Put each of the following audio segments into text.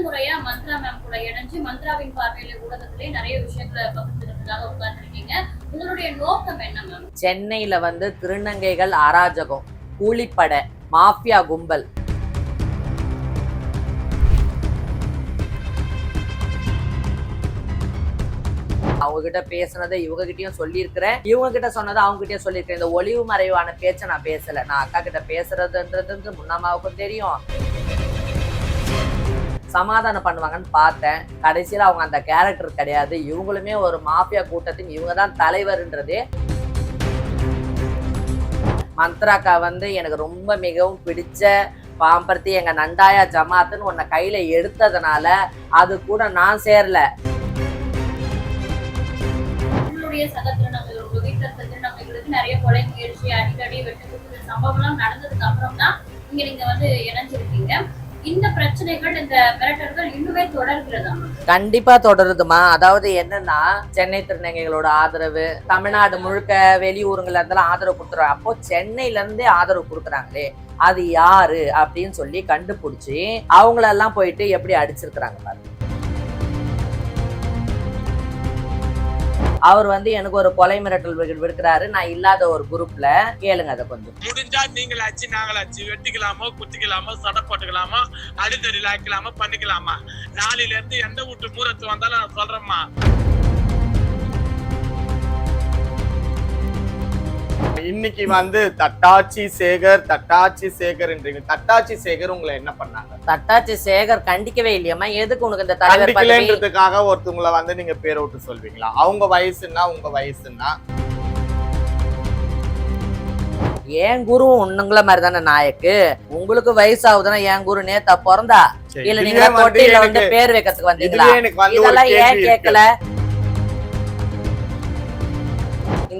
முதல் முறையா மந்த்ரா மேம் கூட இணைஞ்சு மந்த்ராவின் பார்வையில ஊடகத்திலே நிறைய விஷயங்களை பகிர்ந்துக்கிறதுக்காக உட்கார்ந்துருக்கீங்க. உங்களுடைய நோக்கம் என்ன மேம் சென்னையில வந்து திருநங்கைகள் அராஜகம் கூலிப்படை மாஃபியா கும்பல். அவங்க கிட்ட பேசினதை இவங்க கிட்டயும் சொல்லியிருக்கிறேன். இவங்க கிட்ட சொன்னதை அவங்க கிட்டயும் சொல்லியிருக்கிறேன். இந்த ஒளிவு மறைவான பேச்சை நான் பேசல. நான் அக்கா கிட்ட பேசுறதுன்றது வந்து முன்னம்மாவுக்கும் தெரியும். சமாதானம் பண்ணுவாங்கன்னு பார்த்தேன். கடைசியில் அவங்க அந்த கேரக்டர் கிடையாது. இவங்களுமே ஒரு மாஃபியா கூட்டத்தின் இவங்க தான் தலைவர்ன்றதே. மந்த்ராக்கா வந்து எனக்கு ரொம்ப மிகவும் பிடிச்ச பாம்பர்த்தி எங்கள் நண்டாயா ஜமாத்துன்னு உன்னை கையில் எடுத்ததுனால அது கூட நான் சேரல. நிறைய கொலை முயற்சி அடிக்கடி வெட்டு சம்பவம்லாம் நடந்ததுக்கு அப்புறம் தான் இங்க நீங்க வந்து இணைஞ்சிருக்கீங்க. இந்த பிரச்சனைகள் இந்த மிரட்டல்கள் இன்னுமே தொடர்கிறதா? கண்டிப்பா தொடருதுமா. அதாவது என்னன்னா சென்னை திருநங்கைகளோட ஆதரவு தமிழ்நாடு முழுக்க வெளியூருங்கள்ல இருந்தெல்லாம் ஆதரவு கொடுத்துறாங்க அப்போ சென்னையில இருந்தே ஆதரவு கொடுக்குறாங்களே அது யாரு? அப்படின்னு சொல்லி கண்டுபிடிச்சி அவங்களெல்லாம் போயிட்டு எப்படி அடிச்சிருக்கிறாங்க பாருங்க. அவர் வந்து எனக்கு ஒரு கொலை மிரட்டல் விடுக்கிறாரு. நான் இல்லாத ஒரு குரூப்ல கேளுங்க அதை கொஞ்சம். முடிஞ்சா நீங்களாச்சு நாங்களாச்சு வெட்டிக்கலாமோ குத்திக்கலாமோ சடை போட்டுக்கலாமோ அடித்தடியில் ஆக்கலாமோ பண்ணிக்கலாமா? நாளையில இருந்து எந்த வீட்டு மூரத்து வந்தாலும் நான் சொல்றேம்மா. இன்னைக்கு வந்து தட்டாச்சி சேகர் தட்டாச்சி சேகர்ன்றீங்க தட்டாச்சி சேகர் உங்களை என்ன பண்ணாங்க? தட்டாச்சி சேகர் கண்டிக்கவே இல்லையம்மா எதுக்கு உனக்கு இந்த கண்டிக்கலன்றதுக்காக ஒருத்தவங்களை வந்து நீங்க பேர் விட்டு சொல்வீங்களா? அவங்க வயசுன்னா உங்க வயசுன்னா? என் குரு உன்னுங்கள மாதிரி தானே நாயக்கு? உங்களுக்கு வயசு ஆகுதுன்னா என் குரு நேத்தா பிறந்தா? இல்ல நீங்க வந்து பேர் வைக்கிறதுக்கு வந்தீங்களா? இதெல்லாம் ஏன். கேட்கல?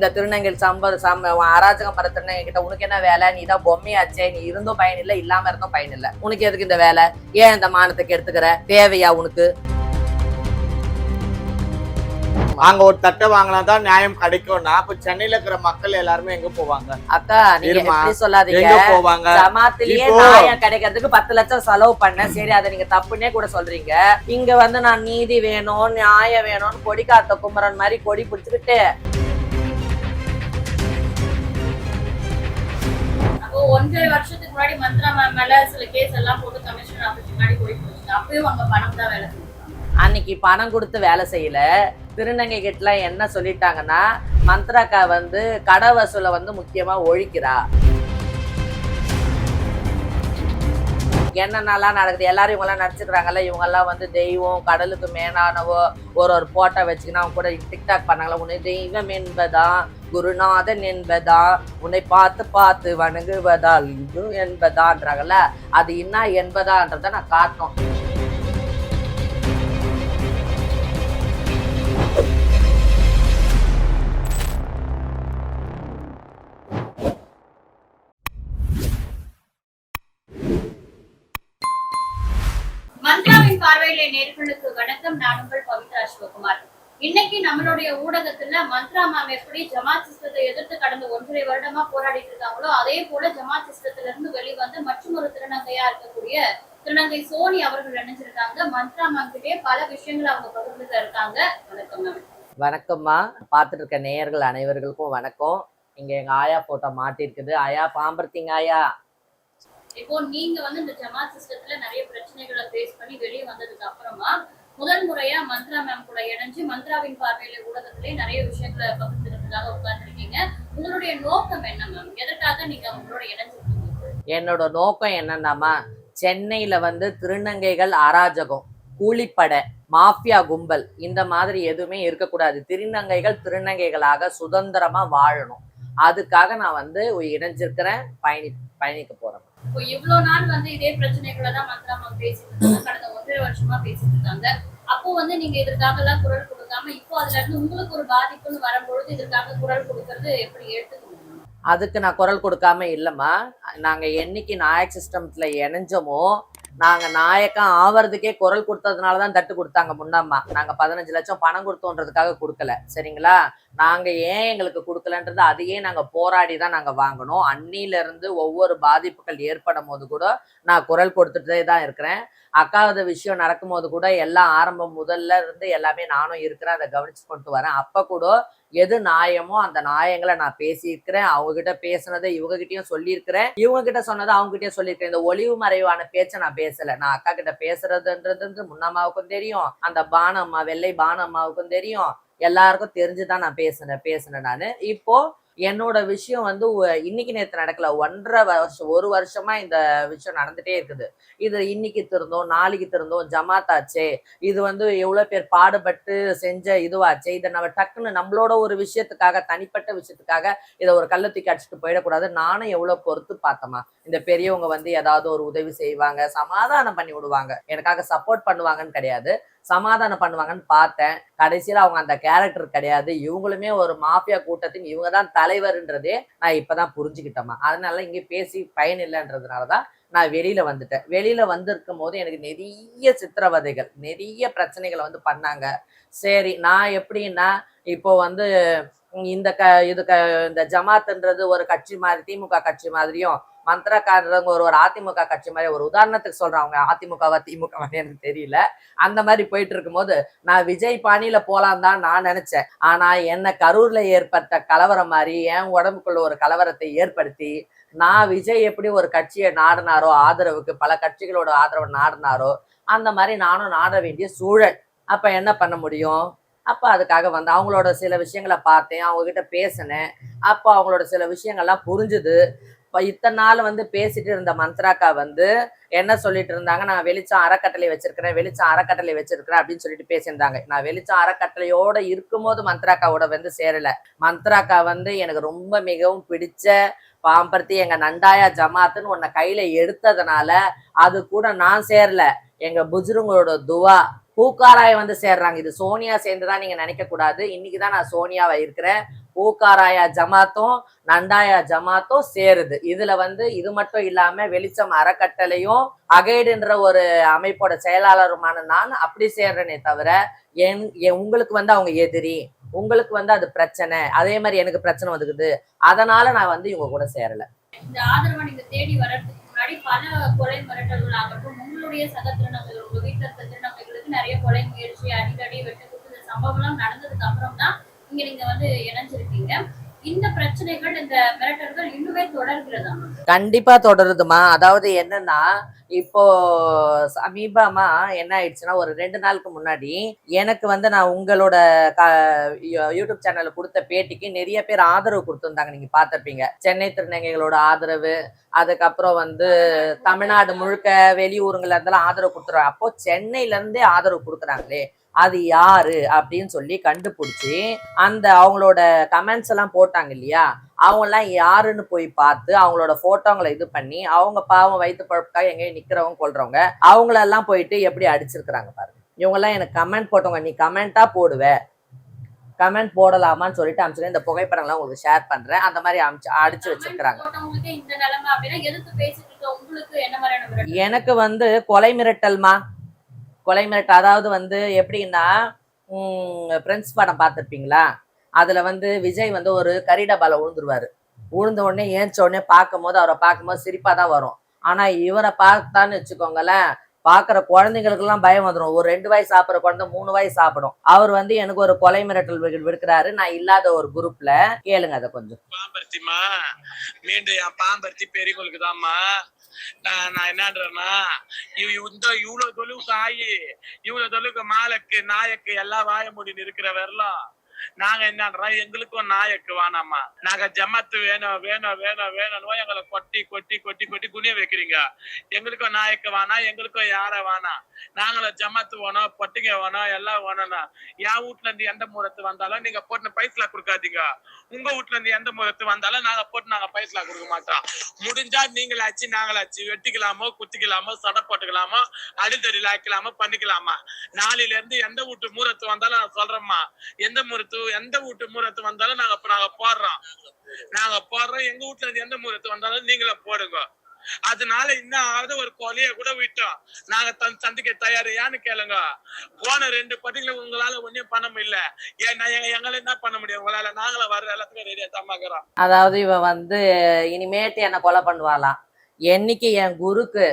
இந்த திருநங்கல் சம்ப சம்ப அராஜகம் பண்ற திருநங்கை கிட்ட உனக்கு என்ன வேலை? நீ தான் பொம்மையாச்சே. நீ இருந்தும் பயன் இல்ல இல்லாம இருந்தும் பயன் இல்ல உனக்கு எதுக்கு இந்த வேலை? ஏன் இந்த மானத்துக்கு எடுத்துக்கிற? தேவையா உனக்கு? அங்க ஒரு தட்டை வாங்கினா தான் நியாயம் கிடைக்கும்னா அப்ப சென்னையில இருக்கிற மக்கள் எல்லாருமே எங்க போவாங்க? அக்கா நீங்க சொல்லாதீங்க? போவாங்க? ஜமாத்திலேயே நியாயம் கிடைக்கிறதுக்கு பத்து லட்சம் செலவு பண்ணேன் சரி அதை நீங்க தப்புன்னே கூட சொல்றீங்க. இங்க வந்து நான் நீதி வேணும் நியாயம் வேணும்னு கொடி காத்த குமரன் மாதிரி கொடி பிடிச்சுக்கிட்டு ஒன்றரை வருஷத்துக்கு முன்னாடி மந்த்ரா மேம் மேல சில கேஸ் எல்லாம் போட்டு கமிஷனர் ஆஃபீஸ் முன்னாடி போயிட்டு அப்பயும் அங்க பணம் தான் வேலை அன்னைக்கு பணம் கொடுத்து வேலை செய்யல. திருநங்கை கிட்டலாம் என்ன சொல்லிட்டாங்கன்னா மந்த்ராக்கா வந்து கடை வசூலை வந்து முக்கியமா ஒழிக்கிறா. என்னென்னலாம் நடக்குது? எல்லாரும் இவங்கெல்லாம் நடிச்சுக்கிறாங்கல்ல இவங்கெல்லாம் வந்து தெய்வம் கடலுக்கு மேலானவோ ஒரு ஒரு போட்டோ வச்சுக்கினா அவங்க கூட டிக்டாக் பண்ணாங்களா? உன்னை தெய்வம் என்பதான் குருநாதன் என்பதா உன்னை பார்த்து பார்த்து வணங்குவதால் இது என்பதான்றாங்கல்ல? அது என்ன என்பதான்றதை நான் காட்டணும். மந்த்ராவின் நேர்களுக்கு வணக்கம். நான் உங்கள் பவித்ரா சிவகுமார் இன்னைக்கு நம்மளுடைய ஊடகத்துல மந்த்ரா மேம் எப்படி ஜமாத் சிஸ்டத்தை எதிர்த்து கடந்த ஒன்றரை வருடமா போராடிட்டு இருக்காங்களோ அதே போல ஜமாத் சிஸ்டத்துல இருந்து வெளிவந்து மற்றும் ஒரு திருநங்கையா இருக்கக்கூடிய திருநங்கை சோனி அவர்கள் இணைஞ்சிருக்காங்க. மந்த்ரா மேம் கிட்டே பல விஷயங்கள் அவங்க பகிர்ந்துட்டு இருக்காங்க. வணக்கம் மேம். வணக்கம்மா பார்த்துட்டு இருக்க நேயர்கள் அனைவர்களுக்கும் வணக்கம். இங்க எங்க ஆயா போட்டோ மாட்டிருக்குது. ஆயா பாம்பர்த்திங்க ஆயா. இப்போ நீங்க வந்து இந்த ஜமாத் சிஸ்டத்துல நிறைய பிரச்சனைகளை ஃபேஸ் பண்ணி வெளியே வந்ததுக்கு அப்புறமா முதல் முறையா மந்த்ரா மேம் கூட இணைஞ்சு மந்த்ராவின் பார்வையில ஊடகத்திலே நிறைய விஷயங்களை பகிர்ந்துக்கிறதுக்காக உட்கார்ந்துருக்கீங்க. உங்களுடைய நோக்கம் என்ன மேம் எதற்காக நீங்க அவங்களோட இணைஞ்சிருக்கீங்க? என்னோட நோக்கம் என்னன்னாமா சென்னையில வந்து திருநங்கைகள் அராஜகம் கூலிப்படை மாஃபியா கும்பல் இந்த மாதிரி எதுவுமே இருக்கக்கூடாது. திருநங்கைகள் திருநங்கைகளாக சுதந்திரமா வாழணும். அதுக்காக நான் வந்து இணைஞ்சிருக்கிறேன் பயணி பயணிக்க போறேன். இப்போ இவ்வளவு நாள் வந்து இதே பிரச்சனைகளை தான் மந்த்ரா மேம் பேசிட்டு இருந்தாங்க. கடந்த ஒன்றரை வருஷமா பேசிட்டு இருந்தாங்க. அப்போ வந்து நீங்க இதற்காக எல்லாம் குரல் கொடுக்காம இப்போ அதுல இருந்து உங்களுக்கு ஒரு பாதிப்புன்னு வரும்பொழுது இதற்காக குரல் கொடுக்கறது எப்படி எடுத்துக்கணும்? அதுக்கு நான் குரல் கொடுக்காம இல்லைம்மா. நாங்கள் என்னைக்கு நாயக் சிஸ்டம்ல இணைஞ்சோமோ நாங்கள் நாயக்கம் ஆவறதுக்கே குரல் கொடுத்ததுனால தான் தட்டு கொடுத்தாங்க முன்னம்மா. நாங்கள் பதினஞ்சு லட்சம் பணம் கொடுத்தோன்றதுக்காக கொடுக்கல. சரிங்களா? நாங்கள் ஏன் எங்களுக்கு கொடுக்கலன்றது அதையே நாங்கள் போராடி தான் நாங்கள் வாங்கினோம் அன்னியிலேருந்து ஒவ்வொரு பாதிப்புகள் ஏற்படும் போது கூட நான் குரல் கொடுத்துட்டே தான் இருக்கிறேன். அக்காவது விஷயம் நடக்கும்போது கூட எல்லாம் ஆரம்பம் முதல்ல இருந்து எல்லாமே நானும் இருக்கிறேன். அதை கவனிச்சு கொண்டு வரேன். அப்போ கூட எது நியாயமோ அந்த நியாயங்களை நான் பேசியிருக்கிறேன். அவங்க கிட்ட பேசுனதை இவங்க கிட்டயும் சொல்லியிருக்கிறேன். இவங்க கிட்ட சொன்னதை அவங்க கிட்டயும் சொல்லியிருக்கிறேன். இந்த ஒளிவு மறைவான பேச்சை நான் பேசல. நான் அக்கா கிட்ட பேசுறதுன்றது வந்து முன்னம்மாவுக்கும் தெரியும். அந்த பானம்மா வெள்ளை பானம்மாவுக்கும் தெரியும். எல்லாருக்கும் தெரிஞ்சுதான் நான் பேசினேன் பேசினேன் நான். இப்போ என்னோட விஷயம் வந்து இன்னைக்கு நேற்று நடக்கல. ஒன்றரை வருஷம் ஒரு வருஷமா இந்த விஷயம் நடந்துட்டே இருக்குது. இது இன்னைக்கு திருந்தோம் நாளைக்கு திருந்தோம் ஜமாத்தாச்சே. இது வந்து எவ்வளோ பேர் பாடுபட்டு செஞ்ச இதுவாச்சே. இதை நம்ம டக்குன்னு நம்மளோட ஒரு விஷயத்துக்காக தனிப்பட்ட விஷயத்துக்காக இதை ஒரு கள்ள தூக்கி அடிச்சுட்டு போயிடக்கூடாது. நானும் எவ்வளோ பொறுத்து பார்த்தேமா இந்த பெரியவங்க வந்து ஏதாவது ஒரு உதவி செய்வாங்க சமாதானம் பண்ணி விடுவாங்க. எனக்காக சப்போர்ட் பண்ணுவாங்கன்னு கிடையாது. சமாதானம் பண்ணுவாங்கன்னு பார்த்தேன். கடைசியில் அவங்க அந்த கேரக்டர் கிடையாது. இவங்களுமே ஒரு மாஃபியா கூட்டத்தின் இவங்க தான் தலைவர்ன்றதே நான் இப்பதான் புரிஞ்சுக்கிட்டேம்மா. அதனால இங்கே பேசி பயன் இல்லைன்றதுனால தான் நான் வெளியில் வந்துட்டேன். வெளியில் வந்திருக்கும் போது எனக்கு நிறைய சித்திரவதைகள் நிறைய பிரச்சனைகளை வந்து பண்ணாங்க. சரி நான் எப்படின்னா இப்போ வந்து இந்த க இது க இந்த ஜமாத்துன்றது ஒரு கட்சி மாதிரி திமுக கட்சி மாதிரியும் மந்திரக்காரங்க ஒரு ஒரு அதிமுக கட்சி மாதிரி ஒரு உதாரணத்துக்கு சொல்றேன். அவங்க அதிமுகவா திமுக எனக்கு தெரியல. அந்த மாதிரி போயிட்டு இருக்கும்போது நான் விஜய் பாணியில போலாம் தான் நான் நினைச்சேன். ஆனா என்ன கரூர்ல ஏற்பட்ட கலவரம் மாதிரி என் உடம்புக்குள்ள ஒரு கலவரத்தை ஏற்படுத்தி நான் விஜய் எப்படி ஒரு கட்சியை நாடினாரோ ஆதரவுக்கு பல கட்சிகளோட ஆதரவு நாடினாரோ அந்த மாதிரி நானும் நாட வேண்டிய சூழல். அப்ப என்ன பண்ண முடியும்? அப்ப அதுக்காக வந்து அவங்களோட சில விஷயங்களை பார்த்தேன். அவங்க கிட்ட பேசினேன். அப்போ அவங்களோட சில விஷயங்கள்லாம் புரிஞ்சுது. இத்தனை நாள் வந்து பேசிட்டு இருந்த மந்த்ராக்கா வந்து என்ன சொல்லிட்டு இருந்தாங்க? நான் வெளிச்சம் அறக்கட்டளை வச்சிருக்கிறேன் வெளிச்சம் அறக்கட்டளை வச்சிருக்கிறேன் அப்படின்னு சொல்லிட்டு பேசியிருந்தாங்க. நான் வெளிச்சம் அறக்கட்டளையோட இருக்கும்போது மந்த்ராக்காவோட வந்து சேரல. மந்த்ராக்கா வந்து எனக்கு ரொம்ப மிகவும் பிடிச்ச பாம்பருத்தி எங்க நண்டாயா ஜமாத்துன்னு உன்னை கையில எடுத்ததுனால அது கூட நான் சேரல. எங்க புஜுருங்களோட துவா பூக்காராய வந்து சேர்றாங்க. இது சோனியா சேர்ந்துதான் நீங்க நினைக்க கூடாது இன்னைக்குதான் நான் சோனியாவை இருக்கிறேன். பூக்காராயா ஜமாத்தும் நந்தாயா ஜமாத்தும் சேருது. இதுல வந்து இது மட்டும் இல்லாம வெளிச்சம் அறக்கட்டளையும் அகைடுன்ற ஒரு அமைப்போட செயலாளருமான நான் அப்படி சேர்றேனே தவிர என் உங்களுக்கு வந்து அவங்க எதிரி உங்களுக்கு வந்து அது பிரச்சனை அதே மாதிரி எனக்கு பிரச்சனை வந்துக்குது. அதனால நான் வந்து இவங்க கூட சேரல. இந்த ஆதரவை நீங்க தேடி வர்றதுக்கு முன்னாடி பல கொலை மிரட்டல்கள் ஆகட்டும் உங்களுடைய சக திருநங்கைகள் உங்க வீட்டுல இருக்க திருநங்கைகளுக்கு நிறைய கொலை முயற்சி அடிக்கடி வெட்டு குத்து சம்பவம் எல்லாம் நடந்ததுக்கு அப்புறம் தான் இங்க நீங்க வந்து இணைஞ்சிருக்கீங்க. இந்த பிரச்சனைகள் இந்த மிரட்டல்கள் இன்னுமே தொடர்கிறதா? கண்டிப்பா தொடருதுமா. அதாவது என்னன்னா இப்போ சமீபமா என்ன ஆயிடுச்சுன்னா ஒரு ரெண்டு நாளுக்கு முன்னாடி எனக்கு வந்து நான் உங்களோட யூடியூப் சேனல்ல கொடுத்த பேட்டிக்கு நிறைய பேர் ஆதரவு கொடுத்துருந்தாங்க. நீங்க பார்த்திருப்பீங்க. சென்னை திருநங்கைகளோட ஆதரவு அதுக்கப்புறம் வந்து தமிழ்நாடு முழுக்க வெளியூருங்கள்ல இருந்தெல்லாம் ஆதரவு கொடுத்துருவாங்க அப்போ சென்னையில இருந்தே ஆதரவு கொடுக்குறாங்களே. அது யாரு அப்படின்னு சொல்லி கண்டுபிடிச்சி அந்த அவங்களோட கமெண்ட்ஸ் எல்லாம் போட்டாங்க இல்லையா? அவங்க எல்லாம் யாருன்னு போய் பார்த்து அவங்களோட போட்டோங்களை இது பண்ணி அவங்க பாவம் வயிற்று பழப்புக்காக எங்கேயும் நிக்கிறவங்க கொள்றவங்க அவங்களெல்லாம் போயிட்டு எப்படி அடிச்சிருக்கிறாங்க பாருங்க. இவங்க எல்லாம் எனக்கு கமெண்ட் போட்டவங்க நீ கமெண்டா போடுவ. கமெண்ட் போடலாமான்னு சொல்லிட்டு அமிச்சு இந்த புகைப்படங்கள்லாம் உங்களுக்கு ஷேர் பண்றேன். அந்த மாதிரி அமிச்சு அடிச்சு வச்சிருக்கிறாங்க. எனக்கு வந்து கொலை மிரட்டல்மா? கொலை மிரட்டு அதாவது வந்து எப்படின்னா பிரின்ஸ் படம் பார்த்துருப்பீங்களா? அதுல வந்து விஜய் வந்து ஒரு கரிடபால டப்பால விழுந்துருவாரு விழுந்த உடனே ஏஞ்ச உடனே பார்க்கும் போது அவரை பார்க்கும்போது சிரிப்பா தான் வரும். ஆனா இவரை பார்த்தான்னு வச்சுக்கோங்களேன் பாக்குற குழந்தைங்களுக்கெல்லாம் பயம் வந்துடும் ஒரு ரெண்டு வாய் சாப்பிட்ற குழந்தை மூணு வாய் சாப்பிடும். அவர் வந்து எனக்கு ஒரு கொலை மிரட்டல் விடுக்கிறாரு. நான் இல்லாத ஒரு குரூப்ல கேளுங்க அதை கொஞ்சம். பாம்பருத்திமா மீண்டும் என் பாம்பருத்தி பெரியவங்களுக்கு தான்மா நான் என்னன்றேன்னா இந்த இவ்வளவு தொழுவுக்கு ஆயி இவ்வளவு தொழுவுக்கு மாலக்கு நாயக்கு எல்லாம் வாய முடின்னு இருக்கிற வரலாம். நாங்க என்னன்றா எங்களுக்கும் நாயக்கு வேணாமா நாங்க ஜமத்து வேணும் வேணும் வேணும் வேணும்னு எங்களை கொட்டி கொட்டி கொட்டி கொட்டி குனிய வைக்கிறீங்க. எங்களுக்கும் நாயக்கு வேணாம் எங்களுக்கும் யார வேணாம் நாங்களும் ஜமத்து வேணும் பொட்டிங்க வேணும் எல்லாம் வேணும்னா என் வீட்டுல இருந்து எந்த மூரத்து வந்தாலும் நீங்க போட்டு பைசலா கொடுக்காதீங்க. உங்க வீட்டுல இருந்து எந்த முகத்து வந்தாலும் நாங்க போட்டு நாங்க பைசலா கொடுக்க மாட்டோம். முடிஞ்சா நீங்களாச்சு நாங்களாச்சு வெட்டிக்கலாமோ குத்திக்கலாமோ சடை போட்டுக்கலாமோ அடித்தடியில் ஆக்கலாமோ பண்ணிக்கலாமா? நாளையில இருந்து எந்த வீட்டு மூரத்து வந்தாலும் நான் சொல்றேம்மா. எந்த முகூர்த்து எந்த வீட்டு மூரத்து வந்தாலும் நாங்க நாங்க போடுறோம். நாங்க போடுறோம் எங்க வீட்டுல இருந்து எந்த முகூர்த்து வந்தாலும் நீங்களே போடுங்க. அதனால இன்னும் ஆகுது ஒரு கொலைய கூட விட்டோம். நாங்க தன் சந்திக்க தயார் ஏன்னு கேளுங்க. போன ரெண்டு பட்டிகளை உங்களால ஒண்ணும் பண்ண முடியல. ஏன்னா எங்களை என்ன பண்ண முடியும்? உங்களால நாங்களும் வர்ற எல்லாத்துக்கும் ரெடியா தம்மாக்குறோம் அதாவது இவ வந்து இனிமேட்டு என்ன கொலை பண்ணுவாளாம் என்னைக்கு என் குருக்கு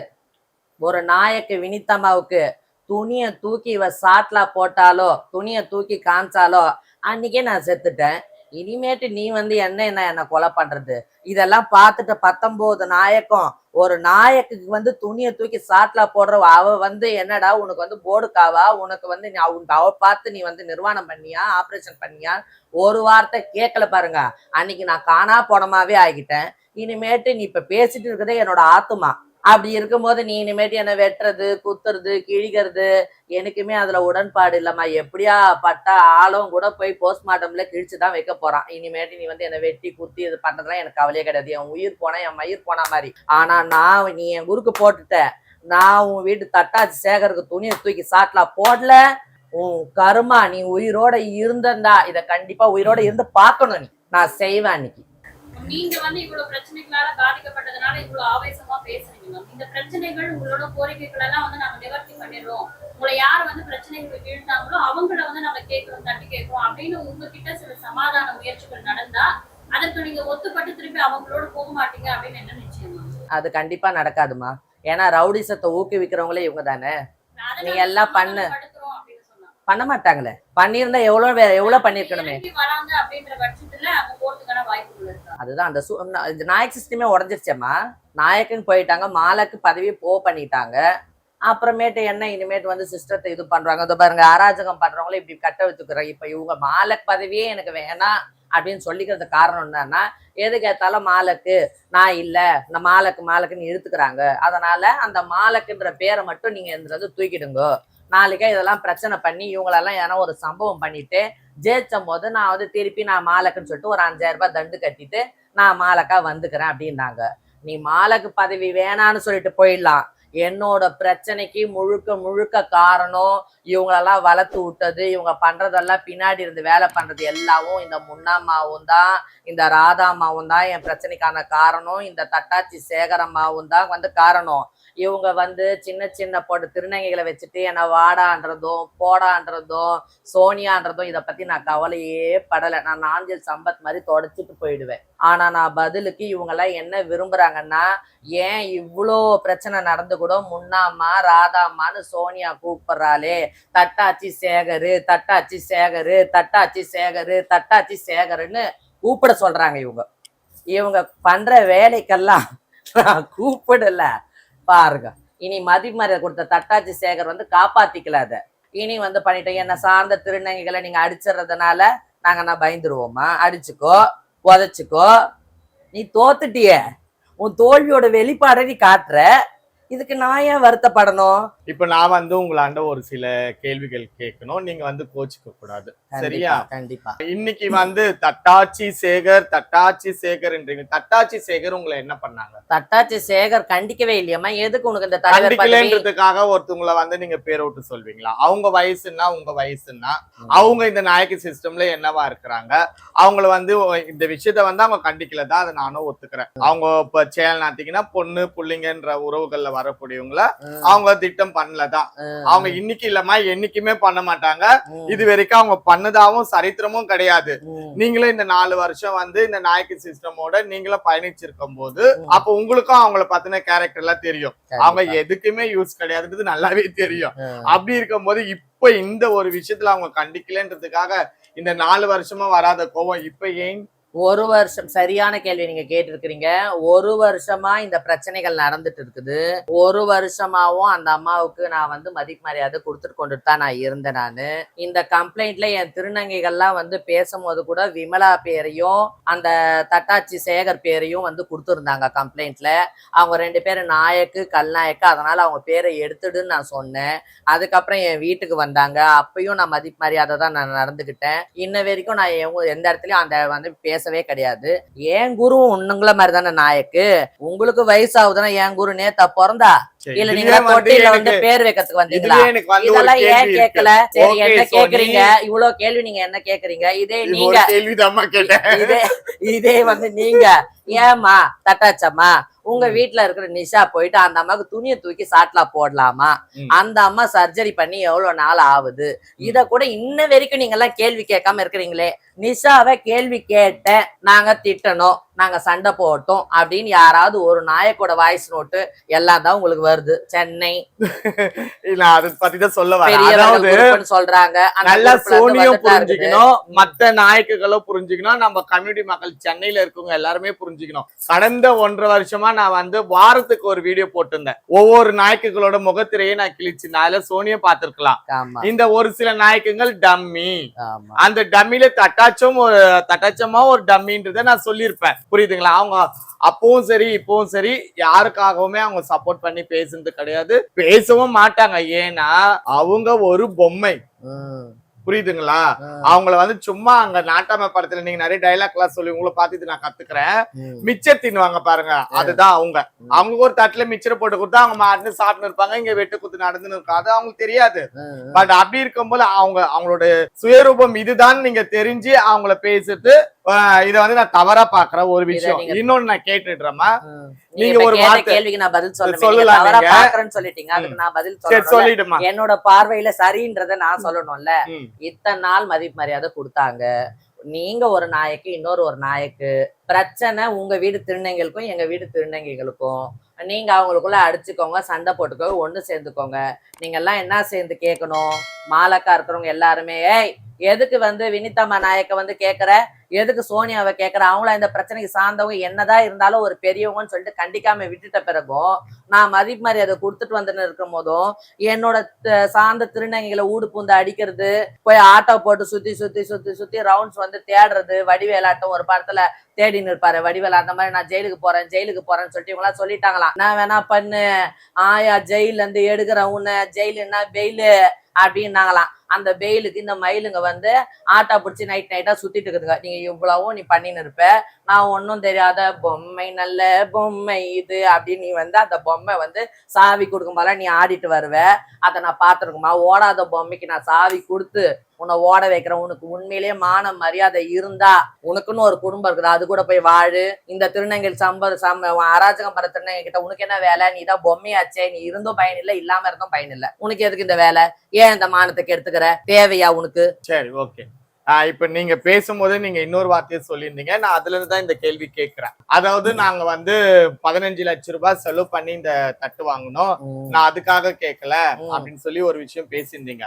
ஒரு நாயக்கு வினித்தம்மாவுக்கு துணியை தூக்கி இவ சாட்லா போட்டாலோ துணியை தூக்கி காமிச்சாலோ அன்னைக்கே நான் செத்துட்டேன். இனிமேட்டு நீ வந்து என்ன என்ன என்ன கொலை பண்றது? இதெல்லாம் பார்த்துட்டு பத்தொன்பது நாயக்கம் ஒரு நாயக்குக்கு வந்து துணியை தூக்கி சாட்ல போடுற அவ வந்து என்னடா உனக்கு வந்து போர்டுக்காவா உனக்கு வந்து நீ அவங்க அவ பார்த்து நீ வந்து நிர்வாணம் பண்ணியா ஆப்ரேஷன் பண்ணியா? ஒரு வார்த்தை கேட்கல பாருங்க. அன்னைக்கு நான் காணா போனமாவே ஆகிட்டேன். இனிமேட்டு நீ இப்ப பேசிட்டு இருக்கிறதே என்னோட ஆத்துமா. அப்படி இருக்கும்போது நீ இனிமேட்டு என்னை வெட்டுறது குத்துறது கிழிக்கிறது எனக்குமே அதுல உடன்பாடு இல்லம்மா. எப்படியா பட்ட ஆளும் கூட போய் போஸ்ட்மார்ட்டம்ல கிழிச்சு தான் வைக்க போறான். இனிமேட்டு நீ வந்து என்னை வெட்டி குத்தி இது பண்றதுலாம் எனக்கு கவலையே கிடையாது. என் உயிர் போனா என் மயிர் போன மாதிரி. ஆனா நான் நீ என் குறுக்கு போட்டுட்ட. நான் உன் வீட்டு தட்டாச்சு சேகருக்கு துணியை தூக்கி சாட்லா போடல. உன் கருமா நீ உயிரோட இருந்தந்தா இதை கண்டிப்பா உயிரோட இருந்து பார்க்கணும் நீ. நான் செய்வேன் அன்னைக்கு. நீங்க வந்து இவ்வளவு பிரச்சனைகளால பாதிக்கப்பட்டதுனால இவ்வளவு ஆவேசமா பேசுறீங்க மேம் இந்த பிரச்சனைகள் உங்களோட கோரிக்கைகள் எல்லாம் வந்து நாங்க நிவர்த்தி பண்ணிடுறோம். உங்களை யார் வந்து பிரச்சனைகளுக்கு இழுத்தாங்களோ அவங்கள வந்து நாங்க கேட்கிறோம் தட்டி கேட்கிறோம் அப்படின்னு உங்ககிட்ட சில சமாதான முயற்சிகள் நடந்தா அதற்கு நீங்க ஒத்துப்பட்டு திருப்பி அவங்களோட போக மாட்டீங்க அப்படின்னு என்ன நிச்சயமா அது கண்டிப்பா நடக்காதுமா. ஏன்னா ரவுடிசத்தை ஊக்குவிக்கிறவங்களே இவங்க தானே. நீ எல்லாம் பண்ணு. பண்ண மாட்டாங்களே. பண்ணியிருந்தா போறதுக்கான வாய்ப்புகள் இருக்கா? அதுதான் அந்த சு- நாயக் சிஸ்டமே உடஞ்சிருச்சேம்மா. நாயக்குன்னு போயிட்டாங்க மாலக்கு பதவி போ பண்ணிட்டாங்க. அப்புறமேட்டு என்ன இனிமேட்டு வந்து சிஸ்டத்தை இது பண்றாங்க. இதோ பாருங்க அராஜகம் பண்றவங்களே இப்படி கட்ட வச்சுக்கிறாங்க இப்ப இவங்க மாலக் பதவியே எனக்கு வேணாம் அப்படின்னு சொல்லிக்கிறது காரணம் என்னன்னா எதுக்கு ஏத்தாலும் மாலக்கு நான் இல்ல இந்த மாலக்கு மாலக்குன்னு இழுத்துக்கிறாங்க. அதனால அந்த மாலக்குன்ற பேரை மட்டும் நீங்க இதுல இருந்து தூக்கிடுங்க. நாளைக்கே இதெல்லாம் பிரச்சனை பண்ணி இவங்களெல்லாம் ஏன்னா ஒரு சம்பவம் பண்ணிட்டு ஜெயிச்சும் போது நான் வந்து திருப்பி நான் மாலக்குன்னு சொல்லிட்டு ஒரு அஞ்சாயிரம் ரூபாய் தண்டு கட்டிட்டு நான் மாலக்கா வந்துக்கிறேன் அப்படின்னாங்க. நீ மாலக்கு பதவி வேணான்னு சொல்லிட்டு போயிடலாம். என்னோட பிரச்சனைக்கு முழுக்க முழுக்க காரணம் இவங்களெல்லாம் வளர்த்து விட்டது இவங்க பண்றதெல்லாம் பின்னாடி இருந்து வேலை பண்றது எல்லாவும் இந்த முன்னாமாவும் தான் இந்த ராதாமாவும் தான் என் பிரச்சனைக்கான காரணம் இந்த தட்டாச்சி சேகரம்மாவும் தான் வந்து காரணம். இவங்க வந்து சின்ன சின்ன போட்டு திருநங்கைகளை வச்சுட்டு என்னை வாடான்றதும் போடான்றதும் சோனியான்றதும் இதை பற்றி நான் கவலையே படலை. நான் நாஞ்சில் சம்பத் மாதிரி தொடச்சிட்டு போயிடுவேன். ஆனால் நான் பதிலுக்கு இவங்கெல்லாம் என்ன விரும்புகிறாங்கன்னா ஏன் இவ்வளோ பிரச்சனை நடந்து கூட முன்னாம்மா ராதாம்மான்னு சோனியா கூப்பிட்றாளே. தட்டாச்சி சேகரு தட்டாச்சி சேகரு தட்டாச்சி சேகரு தட்டாச்சி சேகருன்னு கூப்பிட சொல்கிறாங்க இவங்க. இவங்க பண்ணுற வேலைக்கெல்லாம் நான் கூப்பிடலை. பாருங்க. இனி மதிமரியாதை கொடுத்த தட்டாச்சி சேகர் வந்து காப்பாத்திக்கல அதை. இனி வந்து பண்ணிட்டோம். என்ன சார்ந்த திருநங்கைகளை நீங்க அடிச்சிடுறதுனால நாங்க நான் பயந்துருவோமா? அடிச்சுக்கோ உதச்சிக்கோ நீ தோத்துட்டிய. உன் தோல்வியோட வெளிப்பாடை நீ காட்டுற. இதுக்கு நான் ஏன் வருத்தப்படணும்? இப்ப நான் வந்து உங்களாண்ட ஒரு சில கேள்விகள் கேட்கணும். நீங்க வந்து கோச்சிக்க கூடாது. சரியா? கண்டிப்பா. இன்னைக்கு வந்து தட்டாச்சி சேகர் தட்டாச்சி சேகர்ன்றீங்க தட்டாச்சி சேகர் உங்களை என்ன பண்ணாங்க? தட்டாச்சி சேகர் கண்டிக்கவே இல்லையம்மா. எதுக்கு உனக்கு இந்த கண்டிக்கலன்றதுக்காக ஒருத்தவங்கள வந்து நீங்க பேர் விட்டு சொல்வீங்களா? அவங்க வயசுன்னா உங்க வயசுன்னா அவங்க இந்த நாயக்கு சிஸ்டம்ல என்னவா இருக்கிறாங்க? அவங்கள வந்து இந்த விஷயத்த வந்து அவங்க கண்டிக்கல தான். அதை நானும் ஒத்துக்கிறேன். அவங்க இப்ப சேனல் நாத்திங்கன்னா பொண்ணு புள்ளிங்கன்ற உறவுகள்ல வரக்கூடியவங்கள அவங்க திட்டம் பண்ணலதான் அவங்க இன்னைக்கு இல்லம்மா என்னைக்குமே பண்ண மாட்டாங்க இது வரைக்கும் அவங்க பண்ணதாவும் சரித்திரமும் கிடையாது. நீங்களும் இந்த நாலு வருஷம் வந்து இந்த நாயக்கு சிஸ்டமோட நீங்களும் பயணிச்சிருக்கும் போது. அப்ப உங்களுக்கும் அவங்கள பத்தின கேரக்டர் எல்லாம் தெரியும் அவங்க. எதுக்குமே யூஸ் கிடையாதுன்றது நல்லாவே தெரியும். அப்படி இருக்கும்போது இப்ப இந்த ஒரு விஷயத்துல அவங்க கண்டிக்கலன்றதுக்காக இந்த நாலு வருஷமா வராத கோவம் இப்ப ஏன் ஒரு வருஷம் சரியான கேள்வி நீங்க கேட்டிருக்கிறீங்க. ஒரு வருஷமா இந்த பிரச்சனைகள் நடந்துட்டு இருக்குது. ஒரு வருஷமாவும் அந்த அம்மாவுக்கு நான் வந்து மதிப்பு மரியாதை கொடுத்துட்டு கொண்டுட்டு தான் நான் இருந்தேன் நானு. இந்த கம்ப்ளைண்ட்ல என் திருநங்கைகள்லாம் வந்து பேசும்போது கூட விமலா பேரையும் அந்த தட்டாச்சி சேகர் பேரையும் வந்து கொடுத்துருந்தாங்க கம்ப்ளைண்ட்ல அவங்க ரெண்டு பேரும் நாயக்கு கல்நாயக்கு அதனால அவங்க பேரை எடுத்துடுன்னு நான் சொன்னேன். அதுக்கப்புறம் என் வீட்டுக்கு வந்தாங்க. அப்பயும் நான் மதிப்பு மரியாதை தான் நான் நடந்துக்கிட்டேன். இன்ன வரைக்கும் நான் எந்த இடத்துலயும் அந்த வந்து பேசவே கிடையாது. என் குரு உன்னுங்கள மாதிரி தானே நாயக்கு? உங்களுக்கு வயசாகுதுன்னா என் குரு நேத்தா பிறந்தா? இல்ல நீங்க தொட்டில வந்து பேர் வைக்கிறதுக்கு வந்தீங்களா? இதெல்லாம் ஏன். கேட்கல? சரி என்ன கேக்குறீங்க இவ்வளவு கேள்வி நீங்க என்ன கேக்குறீங்க இதே நீங்க இதே இதே வந்து நீங்க. ஏம்மா தட்டாச்சம்மா? உங்க ம். வீட்ல இருக்கிற நிஷா போயிட்டு அந்த அம்மாவுக்கு துணியை தூக்கி சாட்லா போடலாமா. அந்த அம்மா சர்ஜரி பண்ணி எவ்வளவு நாள் ஆகுது? இத கூட இன்ன வரைக்கும் நீங்க எல்லாம் கேள்வி கேட்காம இருக்கிறீங்களே. நிஷாவை கேள்வி கேட்டேன். நாங்க திட்டணும். நாங்க சண்டை போட்டோம் அப்படின்னு யாராவது ஒரு நாயக்கோட வாய்ஸ் நோட்டு எல்லாம் தான் உங்களுக்கு வருது. சென்னை. அதை பத்தி தான் சொல்ல வரேன். சொல்றாங்க. நல்லா சோனியும். புரிஞ்சுக்கணும். மத்த நாயக்குகளும் புரிஞ்சுக்கணும். நம்ம கம்யூனிட்டி மக்கள் சென்னையில இருக்கவங்க எல்லாருமே புரிஞ்சுக்கணும். கடந்த ஒன்றரை வருஷமா நான் வந்து வாரத்துக்கு ஒரு வீடியோ போட்டிருந்தேன். ஒவ்வொரு நாயக்குகளோட முகத்திரையை நான் கிழிச்சிருந்தேன் அதுல சோனியை பார்த்திருக்கலாம். இந்த ஒரு சில நாயக்குகள் டம்மி அந்த டம்மில தட்டாச்சும் ஒரு தட்டாச்சமா ஒரு டம்மின்றத நான் சொல்லியிருப்பேன். புரியுதுங்களா? அவங்க அப்பவும் சரி இப்பவும் சரி யாருக்காகவுமே அவங்க சப்போர்ட் பண்ணி பேசுனது கிடையாது. பேசவும் மாட்டாங்க. ஏன்னா அவங்க ஒரு பொம்மை. புரியுதுங்களா? அவங்கள வந்து சும்மா அங்க நாட்டாம படத்துல நீங்க நிறைய டைலாக் எல்லாம் சொல்லி உங்களை பார்த்துட்டு நான் கத்துக்கிறேன். மிச்சர் தின்னுவாங்க பாருங்க. அதுதான் அவங்க. அவங்க ஒரு தட்டுல மிச்சரை போட்டு கொடுத்தா அவங்க மாட்டு சாப்பிட்டு இருப்பாங்க. இங்க வெட்டு குத்து நடந்துன்னு இருக்கும் அது அவங்களுக்கு தெரியாது. பட் அப்படி இருக்கும்போது அவங்க அவங்களோட சுயரூபம் இதுதான் நீங்க தெரிஞ்சு அவங்கள பேசிட்டு இத வந்து நான் தவறா பாக்குற ஒரு விஷயம். இன்னொன்னு நான் கேட்டுடுறேமா ம். நீங்க ஒரு கேள்விக்கு நான் பதில் சொல்லலாம் தவறா. பாக்குறேன்னு சொல்லிட்டீங்க. அதுக்கு நான் பதில் சொல்லிடுமா என்னோட பார்வையில சரின்றத நான் சொல்லணும்ல. இத்தனை நாள் மதிப்பு மரியாதை கொடுத்தாங்க. நீங்க ஒரு நாயக்கு இன்னொரு ஒரு நாயக்கு. பிரச்சனை உங்க வீடு திருநங்கைகளுக்கும் எங்க வீடு திருநங்கைகளுக்கும். நீங்க அவங்களுக்குள்ள அடிச்சுக்கோங்க சண்டை போட்டுக்கோங்க ஒண்ணு சேர்ந்துக்கோங்க. நீங்க எல்லாம் என்ன சேர்ந்து கேட்கணும்? மாலக்கா இருக்கிறவங்க எல்லாருமே ஏய் எதுக்கு வந்து வினிதாமா நாயக்க வந்து கேக்குற? எதுக்கு சோனியாவை கேட்குற அவங்கள இந்த பிரச்சனைக்கு சார்ந்தவங்க என்னதான் இருந்தாலும் ஒரு பெரியவங்கன்னு சொல்லிட்டு கண்டிக்காம விட்டுட்ட பிறகும் நான் மதிப்பு மரியாதை கொடுத்துட்டு வந்துன்னு இருக்கும் போதும் என்னோட சார்ந்த திருநங்கைகளை ஊடு பூந்து அடிக்கிறது போய் ஆட்டோ போட்டு சுத்தி சுத்தி சுத்தி சுத்தி ரவுண்ட்ஸ் வந்து தேடுறது வடிவேலாட்டம் ஒரு படத்துல தேடின்னு இருப்பாரு வடிவேல் அந்த மாதிரி நான் ஜெயிலுக்கு போறேன் ஜெயிலுக்கு போறேன்னு சொல்லிட்டு இவங்களாம் சொல்லிட்டாங்களாம். நான் வேணா பண்ணு ஆயா ஜெயில இருந்து எடுக்கிறேன் உன்னை ஜெயிலுன்னா பெயிலு அப்படின்னாங்களாம். அந்த பெயிலுக்கு இந்த மயிலுங்க வந்து ஆட்டோ பிடிச்சி நைட் நைட்டா சுத்திட்டு இருக்குதுங்க. நீங்க இவ்வளவும் நீ பண்ணின்னு இருப்ப நான் ஒன்றும் தெரியாத பொம்மை நல்ல பொம்மை இது அப்படின்னு நீ வந்து அந்த பொம்மை வந்து சாவி கொடுக்கும் போல நீ ஆடிட்டு வருவ. அதை நான் பார்த்துருக்குமா? ஓடாத பொம்மைக்கு நான் சாவி கொடுத்து உன்னை ஓட வைக்கிறேன். உனக்கு உண்மையிலேயே மான மரியாதை இருந்தா உனக்குன்னு ஒரு குடும்பம் இருக்குது. அது கூட போய் வாழு. இந்த திருநங்கை சம்ப சம்ப அராஜகம் பண்ற திருநங்கை கிட்ட உனக்கு என்ன வேலை? நீ தான் பொம்மையாச்சே. நீ இருந்தும் பயன் இல்லை இல்லாம இருந்தும் பயன் இல்லை உனக்கு எதுக்கு இந்த வேலை? ஏன் இந்த மானத்துக்கு எடுத்துக்கிற தேவையா உனக்கு? சரி ஓகே இப்ப நீங்க பேசும்போது நீங்க இன்னொரு வார்த்தையை சொல்லியிருந்தீங்க. நான் அதுல இருந்து தான் இந்த கேள்வி கேட்கிறேன் அதாவது நாங்க வந்து பதினஞ்சு லட்சம் ரூபாய் செலவு பண்ணி இந்த தட்டு வாங்கினோம். நான் அதுக்காக கேட்கல. அப்படின்னு சொல்லி ஒரு விஷயம் பேசியிருந்தீங்க.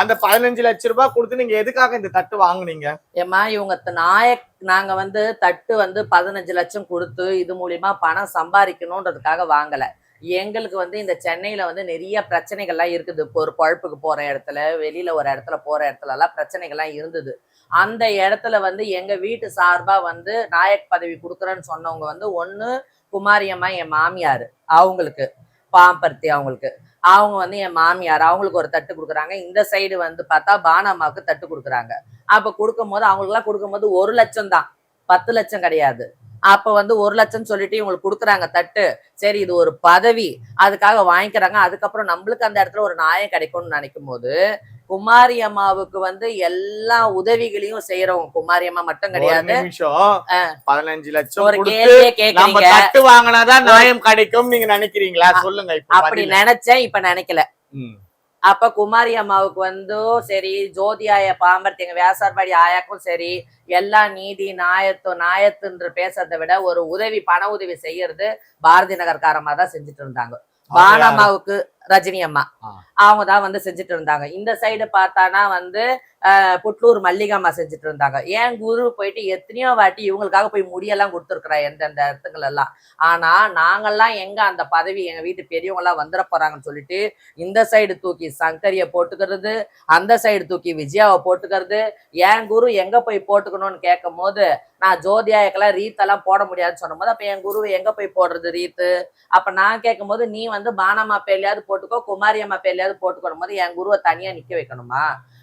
அந்த பதினஞ்சு லட்சம் ரூபாய் கொடுத்து நீங்க எதுக்காக இந்த தட்டு வாங்குனீங்க? ஏம்மா இவங்க நாயக் நாங்க வந்து தட்டு வந்து பதினஞ்சு லட்சம் கொடுத்து இது மூலியமா பணம் சம்பாதிக்கணுன்றதுக்காக வாங்கல. எங்களுக்கு வந்து இந்த சென்னையில் வந்து நிறைய பிரச்சனைகள்லாம் இருக்குது. இப்போ ஒரு பழப்புக்கு போகிற இடத்துல வெளியில் ஒரு இடத்துல போகிற இடத்துலலாம் பிரச்சனைகள்லாம் இருந்தது. அந்த இடத்துல வந்து எங்கள் வீட்டு சார்பாக வந்து நாயக் பதவி கொடுக்குறேன்னு சொன்னவங்க வந்து ஒன்று குமாரியம்மா என் மாமியார். அவங்களுக்கு பாம்பருத்தி அவங்களுக்கு. அவங்க வந்து என் மாமியார். அவங்களுக்கு ஒரு தட்டு கொடுக்குறாங்க. இந்த சைடு வந்து பார்த்தா பானம்மாவுக்கு தட்டு கொடுக்குறாங்க. அப்ப கொடுக்கும்போது அவங்களுக்குலாம் கொடுக்கும்போது ஒரு லட்சம் தான். பத்து லட்சம் கிடையாது. அப்ப வந்து ஒரு லட்சம் சொல்லிட்டு இவங்களுக்கு கொடுக்குறாங்க தட்டு. சரி இது ஒரு பதவி. அதுக்காக வாங்கிக்கிறாங்க. அதுக்கப்புறம் நம்மளுக்கு அந்த இடத்துல ஒரு நியாயம் கிடைக்கும்னு நினைக்கும் போது குமாரி அம்மாவுக்கு வந்து எல்லா உதவிகளையும் செய்யறவங்க குமாரி அம்மா மட்டும் கிடையாது. பதினஞ்சு லட்சம் ஒரு கேள்வியே கேக்குறீங்க தட்டு வாங்கினாதான் நியாயம் கிடைக்கும் நீங்க நினைக்கிறீங்களா? சொல்லுங்க அப்படி. நினைச்சேன் இப்ப நினைக்கல. அப்ப குமாரி அம்மாவுக்கு வந்து சரி ஜோதியாய பாம்பர்த்தி எங்க வியாசார்பாடி ஆயாக்கும் சரி எல்லா நீதி நாயத்து நாயத்துன்ற பேசுறதை விட ஒரு உதவி பண உதவி செய்யறது பாரதி நகர்காரமா தான் செஞ்சுட்டு இருந்தாங்க? பானம்மாவுக்கு ரஜினி அம்மா. அவங்க தான் வந்து செஞ்சுட்டு இருந்தாங்க. இந்த சைடு பார்த்தானா வந்து புட்லூர் மல்லிகாம்மா செஞ்சுட்டு இருந்தாங்க. ஏன் குரு போயிட்டு எத்தனையோ வாட்டி இவங்களுக்காக போய் முடியெல்லாம் கொடுத்துருக்குறா எந்தெந்த இடத்துங்கள் எல்லாம். ஆனா நாங்கெல்லாம் எங்க அந்த பதவி எங்க வீட்டு பெரியவங்க எல்லாம் வந்துட போறாங்கன்னு சொல்லிட்டு இந்த சைடு தூக்கி சங்கரிய போட்டுக்கிறது அந்த சைடு தூக்கி விஜயாவை போட்டுக்கிறது என் குரு எங்க போய் போட்டுக்கணும்னு கேட்கும் போது நான் ஜோதியாயக்கெல்லாம் ரீத்தெல்லாம் போட முடியாதுன்னு சொன்னபோது அப்ப என் குரு எங்க போய் போடுறது ரீத்து? அப்ப நான் கேட்கும்போது நீ வந்து பானம்மா பேர்லயாவது போட்டுக்கோ குமாரி அம்மா பேர்லயாவது போட்டுக்கணும் போது என் குருவை தனியா நிக்க வைக்கணுமா?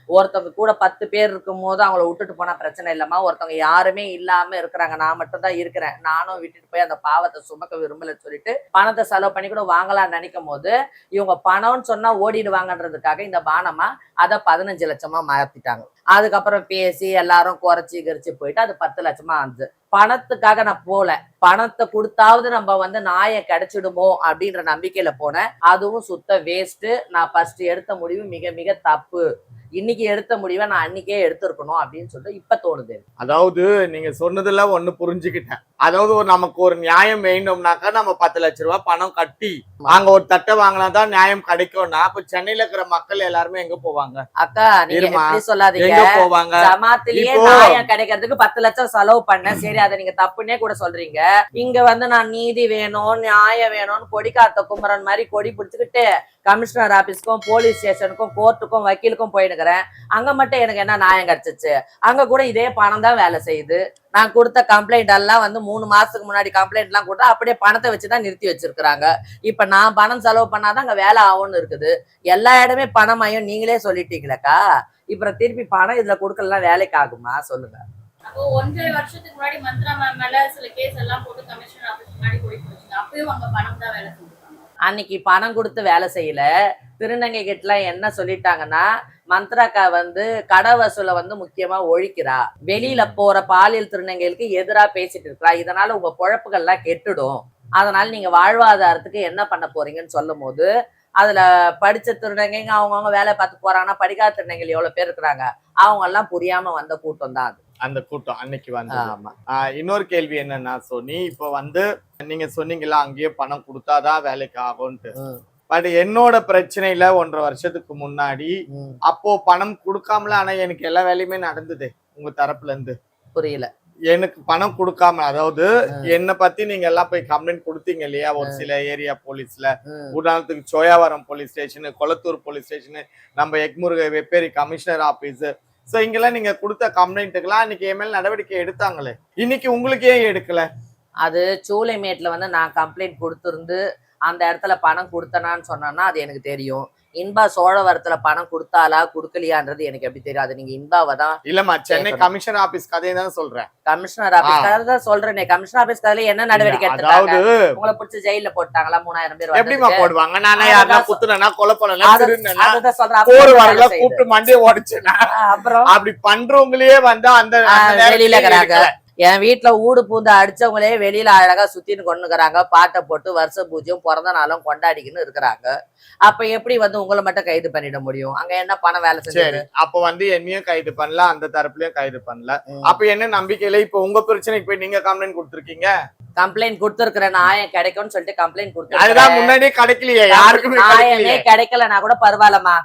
ஒருத்தவங்க கூட பத்து பேர் இருக்கும் போது அவங்கள விட்டுட்டு போனா பிரச்சனை இல்லம்மா. ஒருத்தவங்க யாருமே இல்லாம இருக்கிறாங்க. நான் மட்டும் தான் இருக்கிறேன். நானும் விட்டுட்டு போய் அந்த பாவத்தை சுமக்க விரும்பலன்னு சொல்லிட்டு பணத்தை செலவு பண்ணி கூட வாங்கலாம்னு நினைக்கும் போது இவங்க பணம்னு சொன்னா ஓடிடுவாங்கன்றதுக்காக இந்த பானமா அதை பதினஞ்சு லட்சமா மாத்திட்டாங்க. அதுக்கப்புறம் பேசி எல்லாரும் குறைச்சி கரிச்சு போயிட்டு அது பத்து லட்சமா ஆச்சு பணத்துக்காக நான் போல. பணத்தை கொடுத்தாவது நம்ம வந்து நாயை கிடைச்சிடுமோ அப்படின்ற நம்பிக்கையில போனேன். அதுவும் சுத்த வேஸ்ட் நான் ஃபர்ஸ்ட் எடுத்த முடிவு மிக மிக தப்பு. இன்னைக்கு எடுத்த முடிவை நான் அன்னைக்கே எடுத்திருக்கணும் அப்படின்னு சொல்லிட்டு இப்ப தோணுது. அதாவது நீங்க சொன்னதுல ஒண்ணு புரிஞ்சுக்கிட்டேன். அதாவது ஒரு நமக்கு ஒரு நியாயம் வேணும்னாக்கா நம்ம பத்து லட்ச ரூபாய் பணம் கட்டி அங்க ஒரு தட்டை வாங்கினா தான் நியாயம் கிடைக்கும்னா அப்ப சென்னையில இருக்கிற மக்கள் எல்லாருமே எங்க போவாங்க? அக்கா நீங்க சொல்லாதீங்க? போவாங்க? கிடைக்கிறதுக்கு பத்து லட்சம் செலவு பண்ணேன். சரி அதை நீங்க தப்புன்னே கூட சொல்றீங்க. இங்க வந்து நான் நீதி வேணும் நியாயம் வேணும்னு கொடி காத்த குமரன் மாதிரி கொடி பிடிச்சுக்கிட்டு கமிஷனர் ஆபீஸ்க்கும் போலீஸ் ஸ்டேஷனுக்கும் கோர்ட்டுக்கும் வக்கீலுக்கும் போயிடுக்கிறேன் அங்க மட்டும் எனக்கு என்ன நியாயம் கிடைச்சிச்சு? அங்க கூட இதே பணம் தான் வேலை செய்யுது. நான் கொடுத்த கம்ப்ளைண்ட் எல்லாம் வந்து மூணு மாசத்துக்கு முன்னாடி கம்ப்ளைண்ட் எல்லாம் கொடுத்தா அப்படியே பணத்தை வச்சுதான் நிறுத்தி வச்சிருக்கிறாங்க. இப்ப நான் பணம் செலவு பண்ணாதான் அங்க வேலை ஆகும்னு இருக்குது. எல்லா இடமே பணமாயும் நீங்களே சொல்லிட்டீங்களேக்கா. இப்ப திருப்பி பணம் இதுல கொடுக்கலாம் வேலைக்கு ஆகுமா? சொல்லுங்க. அப்போ ஒன்றரை வருஷத்துக்கு முன்னாடி மந்த்ரா மேம் மேல சில கேஸ் எல்லாம் போட்டு கமிஷன் ஆஃபீஸ் முன்னாடி போய் போச்சு அப்பயும் அங்க பணம் தான் வேலை செஞ்சிருக்காங்க. அன்னைக்கு பணம் கொடுத்து வேலை செய்யல. திருநங்கை கிட்டலாம் என்ன சொல்லிட்டாங்கன்னா மந்த்ராக்கா வந்து கடை வசூலை வந்து முக்கியமா ஒழிக்கிறா. வெளியில போற பாலியல் திருநங்கைகளுக்கு எதிரா பேசிட்டு இருக்கா இதனால உங்க பொழப்புகள்லாம் கெட்டுடும். அதனால நீங்க வாழ்வாதாரத்துக்கு என்ன பண்ண போறீங்கன்னு சொல்லும் போது அதுல படிச்ச திருநங்கைங்க அவங்கவுங்க வேலை பார்த்து போறாங்கன்னா படிக்காத திருநங்கைகள் எவ்வளவு பேர் இருக்கிறாங்க? அவங்க எல்லாம் புரியாம வந்த கூட்டம் தான் அது. அந்த கூட்டம் அன்னைக்கு வந்து இன்னொரு கேள்வி என்னன்னா சோனி இப்ப வந்து நீங்க சொன்னீங்களா அங்கேயே பணம் கொடுத்தாதான் வேலைக்கு ஆகும்ட்டு பட் என்னோட பிரச்சனையில ஒன்றரை வருஷத்துக்கு முன்னாடி. அப்போ பணம் கொடுக்காமல ஆனா எனக்கு எல்லா வேலையுமே நடந்தது உங்க தரப்புல இருந்து புரியல. எனக்கு பணம் கொடுக்காம அதாவது. என்னை பத்தி நீங்க எல்லாம் போய் கம்ப்ளைண்ட் கொடுத்தீங்க இல்லையா? ஒரு சில ஏரியா போலீஸ்ல உதாரணத்துக்கு Soyavaram police station Kolathur police station நம்ம எக்முருக வெப்பேரி கமிஷனர் ஆபீஸ் சோ இங்கெல்லாம் நீங்க கொடுத்த கம்ப்ளைண்ட்டுக்கெல்லாம் இன்னைக்கு என் மேல நடவடிக்கை எடுத்தாங்களே? இன்னைக்கு உங்களுக்கு ஏன் எடுக்கல? அது சூளைமேட்ல வந்து நான் கம்ப்ளைண்ட் கொடுத்துருந்து அந்த இடத்துல பணம் கொடுத்தனான்னு சொன்னேன்னா அது எனக்கு தெரியும். இன்பா சோழவரத்துல பணம் கொடுத்தாலா கொடுக்கலையான்றது எனக்கு எப்படி தெரியும்? அது நீங்க இன்பாவை தான் இல்லம்மா சென்னை. கமிஷனர் ஆபீஸ் கதையை தான் சொல்றேன். கமிஷனர் ஆபீஸ் தான் சொல்றேனே. கமிஷனர் ஆபீஸ் கதையில என்ன நடவடிக்கை எடுத்தாங்க உங்களை பிடிச்சி ஜெயில போட்டாங்களா? மூணாயிரம் பேர் எப்படிமா? போடுவாங்க? நானே சொ- குத்துனா கொலை அதுதான் சொல்றேன். போர் வரல. கூப்பிட்டு மண்டியை உடைச்சுனா அப்புறம்? அப்படி பண்றவங்களையே வந்து அந்த வெளியில இருக்கிறாங்க. என் வீட்டுல ஊடு பூந்து அடிச்சவங்களே வெளியில அழகா சுத்தின்னு கொண்டுக்கிறாங்க பாட்டை போட்டு வருஷ பூஜ்யம் பிறந்த நாளும் கொண்டாடிக்கின்னு இருக்கிறாங்க. அப்ப எப்படி வந்து உங்களை மட்டும் கைது பண்ணிட முடியும்? அங்க என்ன பணம் வேலை சரி செஞ்சது அப்ப வந்து என்னையும் கைது பண்ணல அந்த தரப்புலயும் கைது பண்ணல. அப்ப என்ன நம்பிக்கையில இப்ப உங்க பிரச்சனைக்கு போய் நீங்க கம்ப்ளைண்ட் கொடுத்துருக்கீங்க? கம்ப்ளைண்ட் கொடுத்துருக்கிற நாயம் கிடைக்கும்னு சொல்லிட்டு கம்ப்ளைண்ட் அதுதான் கொடுத்துருக்கேன் முன்னாடியே கிடைக்கலையே. யாருக்குமே நாயமே கிடைக்கலையே கிடைக்கலனா கூட பரவாயில்லம்மா.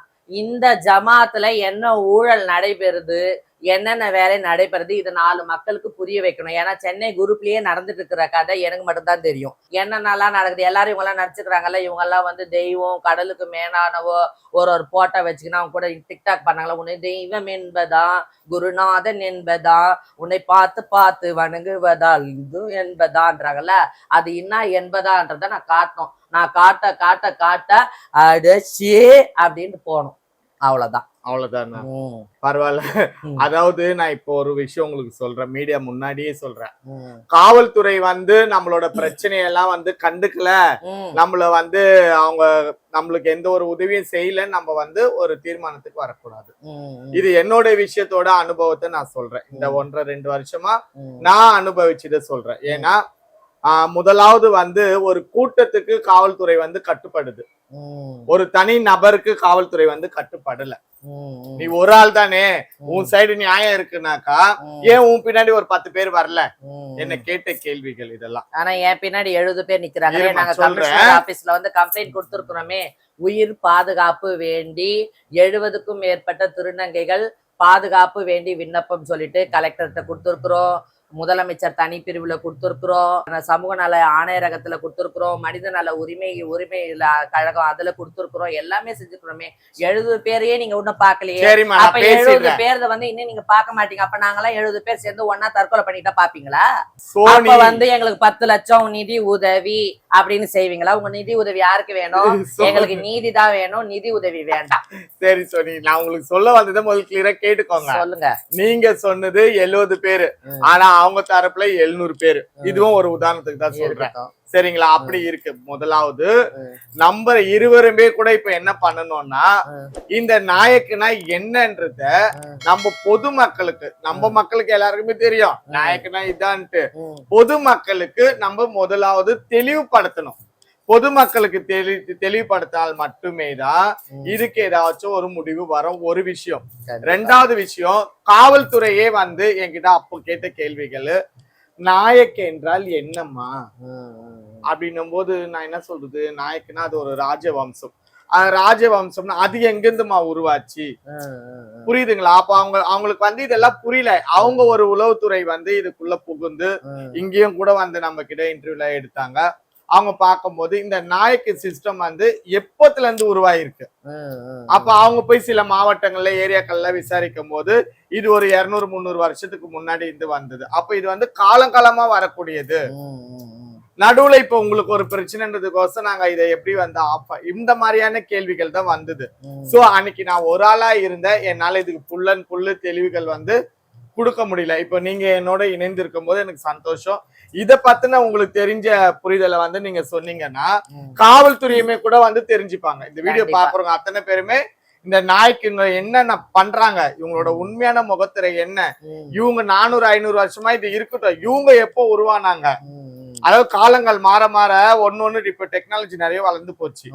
இந்த ஜமாத்துல என்ன ஊழல் நடைபெறுது? என்னென்ன வேலை நடைபெறுது இது நாலு மக்களுக்கு புரிய வைக்கணும். ஏன்னா சென்னை குரூப்லயே நடந்துட்டு இருக்கிற கதை எனக்கு மட்டும்தான் தெரியும். என்னென்னலாம் நடக்குது? எல்லாரும் இவங்கெல்லாம் நடிச்சுக்கிறாங்கல்ல இவங்கெல்லாம் வந்து தெய்வம் கடலுக்கு மேலானவோ ஒரு ஒரு போட்டோ வச்சுக்கினா அவங்க கூட டிக்டாக் பண்ணாங்களா? உன்னை தெய்வம் என்பதான் குருநாதன் என்பதா உன்னை பார்த்து பார்த்து வணங்குவதால் இது என்பதான்றாங்கல்ல? அது என்ன என்பதான்றத நான் காட்டணும். நான் காட்ட காட்ட காட்ட அடச்சி அப்படின்னு போகணும். அவ்வளோதான் அவ்வளவுதான் பரவாயில்ல. அதாவது நான் இப்போ ஒரு விஷயம் உங்களுக்கு சொல்றேன். மீடியா முன்னாடியே சொல்றேன். காவல்துறை வந்து நம்மளோட பிரச்சனையெல்லாம் வந்து கண்டுக்கல. நம்மள வந்து அவங்க நம்மளுக்கு எந்த ஒரு உதவியும் செய்யலன்னு நம்ம வந்து ஒரு தீர்மானத்துக்கு வரக்கூடாது. இது என்னோட விஷயத்தோட அனுபவத்தை நான் சொல்றேன். இந்த. ஒன்றரை ரெண்டு வருஷமா நான் அனுபவிச்சதை சொல்றேன். ஏன்னா முதலாவது வந்து ஒரு கூட்டத்துக்கு காவல்துறை வந்து கட்டுப்படுது. ஒரு தனி நபருக்கு காவல்துறை வந்து கட்டுப்படல. நீ ஒரு ஆள் தானே உன் சைடு நியாயம் இருக்குனாக்கா ஏன் உன் பின்னாடி ஒரு பத்து பேர் வரல. என்ன கேட்ட கேள்விகள் இதெல்லாம். ஆனா என் பின்னாடி எழுபது பேர் நிக்கிறாங்க. நாங்க. கமிஷனர் ஆபீஸ்ல வந்து கம்ப்ளைண்ட் கொடுத்திருக்கிறோமே. உயிர் பாதுகாப்பு வேண்டி எழுபதுக்கும் மேற்பட்ட திருநங்கைகள் பாதுகாப்பு வேண்டி விண்ணப்பம் சொல்லிட்டு கலெக்டர்கிட்ட கொடுத்துருக்குறோம். முதலமைச்சர் தனி பிரிவுல கொடுத்துருக்குறோம் சமூக நல ஆணையரகத்துல கொடுத்துருக்குறோம். மனித நல உரிமை உரிமை கழகம் அதுல கொடுத்துருக்குறோம். எல்லாமே செஞ்சுக்கிறோமே எழுபது பேரையே நீங்க ஒண்ணும் பாக்கலையே அப்ப எழுபது பேர்த வந்து இன்னும் நீங்க பார்க்க மாட்டீங்க. அப்ப நாங்கெல்லாம் எழுபது பேர் சேர்ந்து ஒன்னா தற்கொலை பண்ணிட்டா பாப்பீங்களா வந்து எங்களுக்கு பத்து லட்சம் நிதி உதவி அப்படின்னு செய்வீங்களா? உங்க நிதி உதவி யாருக்கு வேணும். எங்களுக்கு நீதி தான் வேணும். நிதி உதவி வேண்டாம். சரி சோனி நான் உங்களுக்கு சொல்ல வந்ததை முதல்ல கிளியரா கேட்டுக்கோங்க. சொல்லுங்க. நீங்க சொன்னது எழுபது பேரு. ஆனா அவங்க தரப்புல எழுநூறு பேரு. இதுவும் ஒரு உதாரணத்துக்கு தான் சொல்றேன். சரிங்களா அப்படி இருக்கு முதலாவது. நம்ம இருவருமே கூட இப்ப என்ன பண்ணணும்னா. இந்த நாயக்குனா என்னன்றத. நம்ம பொதுமக்களுக்கு நம்ம மக்களுக்கு எல்லாருக்குமே தெரியும். நாயக்குனா இதான்ட்டு பொதுமக்களுக்கு நம்ம முதலாவது தெளிவுபடுத்தணும் பொதுமக்களுக்கு தெளி தெளிவுபடுத்தினால் மட்டுமே தான். இதுக்கு ஏதாச்சும் ஒரு முடிவு வரும் ஒரு விஷயம். ரெண்டாவது விஷயம் காவல்துறையே வந்து என்கிட்ட அப்போ கேட்ட கேள்விகள் நாயக் என்றால் என்னம்மா. அப்படின்னும் போது நான் என்ன சொல்றது? நாயக்குன்னா அது ஒரு ராஜவம்சம். ராஜவம்சம்னா அது எங்கிருந்துமா உருவாச்சு. புரியுதுங்களா? அப்ப அவங்க அவங்களுக்கு வந்து இதெல்லாம் புரியல. அவங்க ஒரு உளவுத்துறை வந்து இதுக்குள்ள புகுந்து. இங்கேயும் கூட வந்து நம்ம கிட்ட இன்டர்வியூல எடுத்தாங்க. அவங்க பார்க்கும்போது இந்த நாயக்கு சிஸ்டம் வந்து எப்பத்துல இருந்து உருவாயிருக்கு? அப்ப அவங்க போய் சில மாவட்டங்கள்ல ஏரியாக்கள்ல விசாரிக்கும் போது இது ஒரு இருநூறு முந்நூறு வருஷத்துக்கு முன்னாடி இருந்து வந்தது. அப்ப இது வந்து காலங்காலமா வரக்கூடியது. நடுவுல இப்ப உங்களுக்கு ஒரு பிரச்சனைன்றதுக்கோசம் நாங்க இதை எப்படி வந்து ஆஃப் இந்த மாதிரியான கேள்விகள் தான் வந்தது. சோ அன்னைக்கு நான் ஒரு ஆளா இருந்தேன் என்னால இதுக்கு புல் அண்ட் புல்லு தெளிவுகள் வந்து கொடுக்க முடியல. இப்போ நீங்க என்னோட இணைந்து இருக்கும் போது எனக்கு சந்தோஷம். இத பத்தின உங்களுக்கு தெரிஞ்ச புரிதலை வந்து நீங்க சொன்னீங்கன்னா. காவல்துறையுமே கூட வந்து தெரிஞ்சுப்பாங்க. இந்த வீடியோ. பாக்குறவங்க அத்தனை பேருமே இந்த நாய்க்குங்க என்னென்ன பண்றாங்க? இவங்களோட உண்மையான முகத்திரை என்ன? இவங்க நானூறு ஐநூறு வருஷமா இது இருக்கட்டும். இவங்க எப்போ உருவானாங்க. அதாவது காலங்கள் மாற மாற ஒன்னு ஒண்ணு இப்ப டெக்னாலஜி நிறைய வளர்ந்து போச்சு.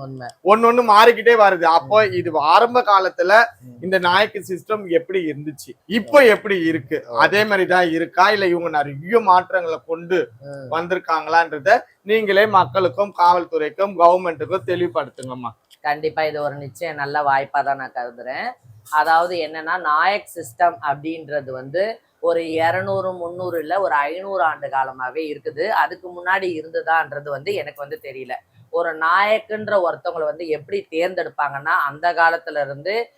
ஒன்னு ஒண்ணு மாறிக்கிட்டே வருது. அப்போ இது ஆரம்ப காலத்துல. இந்த நாய்க்கு சிஸ்டம் எப்படி இருந்துச்சு? இப்போ எப்படி இருக்கு? அதே மாதிரிதான் இருக்கா? இல்ல இவங்க நிறைய மாற்றங்களை கொண்டு. வந்திருக்காங்களான்றத நீங்களே மக்களுக்கும் காவல்துறைக்கும் கவர்மெண்ட்டுக்கும் தெளிவுபடுத்துங்கம்மா. கண்டிப்பா இது ஒரு நிச்சயம். நல்ல வாய்ப்பா தான் நான் கருதுறேன். அதாவது என்னன்னா நாயக் சிஸ்டம் அப்படின்றது வந்து ஒரு இரநூறு முந்நூறு இல்லை ஒரு ஐநூறு ஆண்டு காலமாகவே இருக்குது. அதுக்கு முன்னாடி இருந்ததான்றது வந்து எனக்கு வந்து தெரியல. ஒரு நாயக்குன்ற ஒருத்தவங்களை வந்து எப்படி தேர்ந்தெடுப்பாங்கன்னா அந்த காலத்துல இருந்து